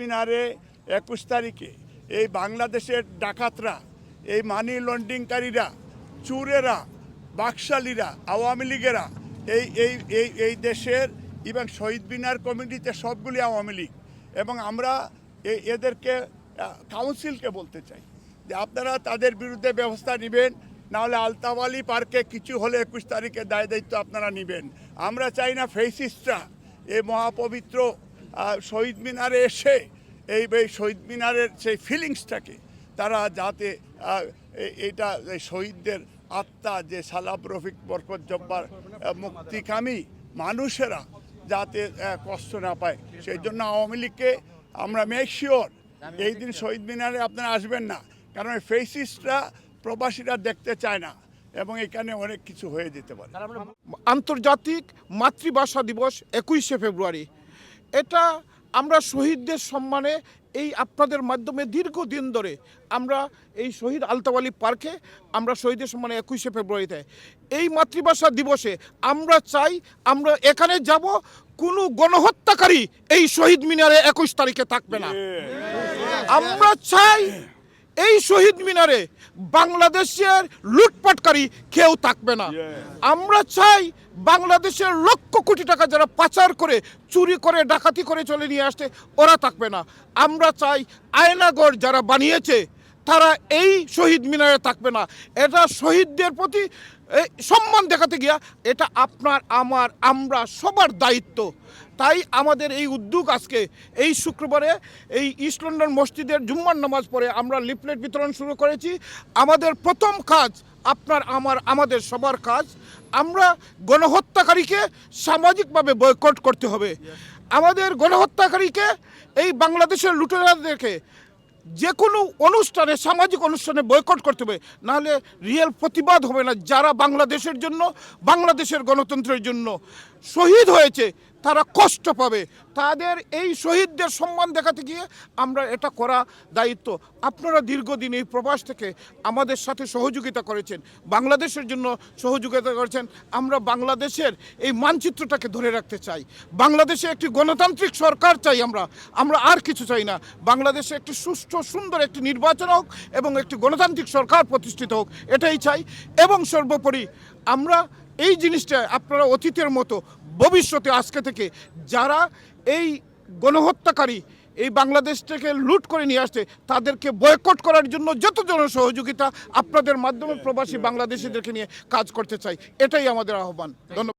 মিনারে একুশ তারিখে এই বাংলাদেশের ডাকাতরা, এই মানি লন্ডিংকারীরা চুরেরা, বাকশালীরা, আওয়ামী লীগেরা, এই এই এই এই দেশের এবং শহীদ মিনার কমিটিতে সবগুলি আওয়ামী লীগ। এবং আমরা এদেরকে কাউন্সিলকে বলতে চাই যে আপনারা তাদের বিরুদ্ধে ব্যবস্থা নেবেন, নাহলে আলতাওয়ালি পার্কে কিছু হলে একুশ তারিখে দায় দায়িত্ব আপনারা নেবেন। আমরা চাই না ফেসিস্টরা এই মহাপবিত্র শহীদ মিনারে এসে এই শহীদ মিনারের সেই ফিলিংসটাকে তারা যাতে এটা শহীদদের আত্মা, যে সালাব রফিক, বরকত, জব্বার মুক্তিকামী মানুষেরা যাতে কষ্ট না পায়। সেই জন্য আওয়ামী লীগকে আমরা মেক শিওর এই দিন শহীদ মিনারে আপনারা আসবেন না। কারণ এই ফেসিস্টরা প্রবাসীরা দেখতে চায় না এবং এখানে অনেক কিছু হয়ে যেতে পারে। আন্তর্জাতিক মাতৃভাষা দিবস একুশে ফেব্রুয়ারি। এটা আমরা শহীদদের সম্মানে এই আপনাদের মাধ্যমে দীর্ঘদিন ধরে আমরা এই শহীদ আলতাওয়ালি পার্কে আমরা শহীদের সম্মানে একুশে ফেব্রুয়ারিতে এই মাতৃভাষা দিবসে আমরা চাই আমরা এখানে যাব কোনো গণহত্যাকারী এই শহীদ মিনারে একুশ তারিখে থাকবে না। আমরা চাই এই শহীদ মিনারে বাংলাদেশের লুটপাটকারী কেউ থাকবে না। আমরা চাই বাংলাদেশের লক্ষ কোটি টাকা যারা পাচার করে চুরি করে ডাকাতি করে চলে নিয়ে আসছে ওরা থাকবে না। আমরা চাই আয়নাগর যারা বানিয়েছে তারা এই শহীদ মিনারে থাকবে না। এটা শহীদদের প্রতি সম্মান দেখাতে গিয়া এটা আপনার আমার আমরা সবার দায়িত্ব। তাই আমাদের এই উদ্যোগ আজকে এই শুক্রবারে এই ইস্ট লন্ডন মসজিদের জুম্মার নামাজ পড়ে আমরা লিফলেট বিতরণ শুরু করেছি। আমাদের প্রথম কাজ আপনার, আমার, আমাদের সবার কাজ। আমরা গণহত্যাকারীকে সামাজিকভাবে বয়কট করতে হবে। আমাদের গণহত্যাকারীকে, এই বাংলাদেশের লুটেরাদেরকে যে কোনো অনুষ্ঠানে, সামাজিক অনুষ্ঠানে বয়কট করতে হবে। নাহলে রিয়েল প্রতিবাদ হবে না যারা বাংলাদেশের জন্য, বাংলাদেশের গণতন্ত্রের জন্য। শহীদ হয়েছে তারা কষ্ট পাবে। তাদের এই শহীদদের সম্মান দেখাতে গিয়ে আমরা এটা করা দায়িত্ব। আপনারা দীর্ঘদিন এই প্রবাস থেকে আমাদের সাথে সহযোগিতা করেছেন, বাংলাদেশের জন্য সহযোগিতা করেছেন। আমরা বাংলাদেশের এই মানচিত্রটাকে ধরে রাখতে চাই। বাংলাদেশে একটি গণতান্ত্রিক সরকার চাই আমরা। আমরা আর কিছু চাই না। বাংলাদেশে একটি সুষ্ঠু, সুন্দর একটি নির্বাচন হোক এবং একটি গণতান্ত্রিক সরকার প্রতিষ্ঠিত হোক, এটাই চাই। এবং সর্বোপরি আমরা এই জিনিসটা আপনারা অতীতের মতো ভবিষ্যতে আজকে থেকে যারা এই গণহত্যাকারী এই বাংলাদেশ থেকে লুট করে নিয়ে আসছে, তাদেরকে বয়কট করার জন্য যত সহযোগিতা আপনাদের মাধ্যমে প্রবাসী বাংলাদেশিদেরকে নিয়ে কাজ করতে চাই, এটাই আমাদের আহ্বান। ধন্যবাদ।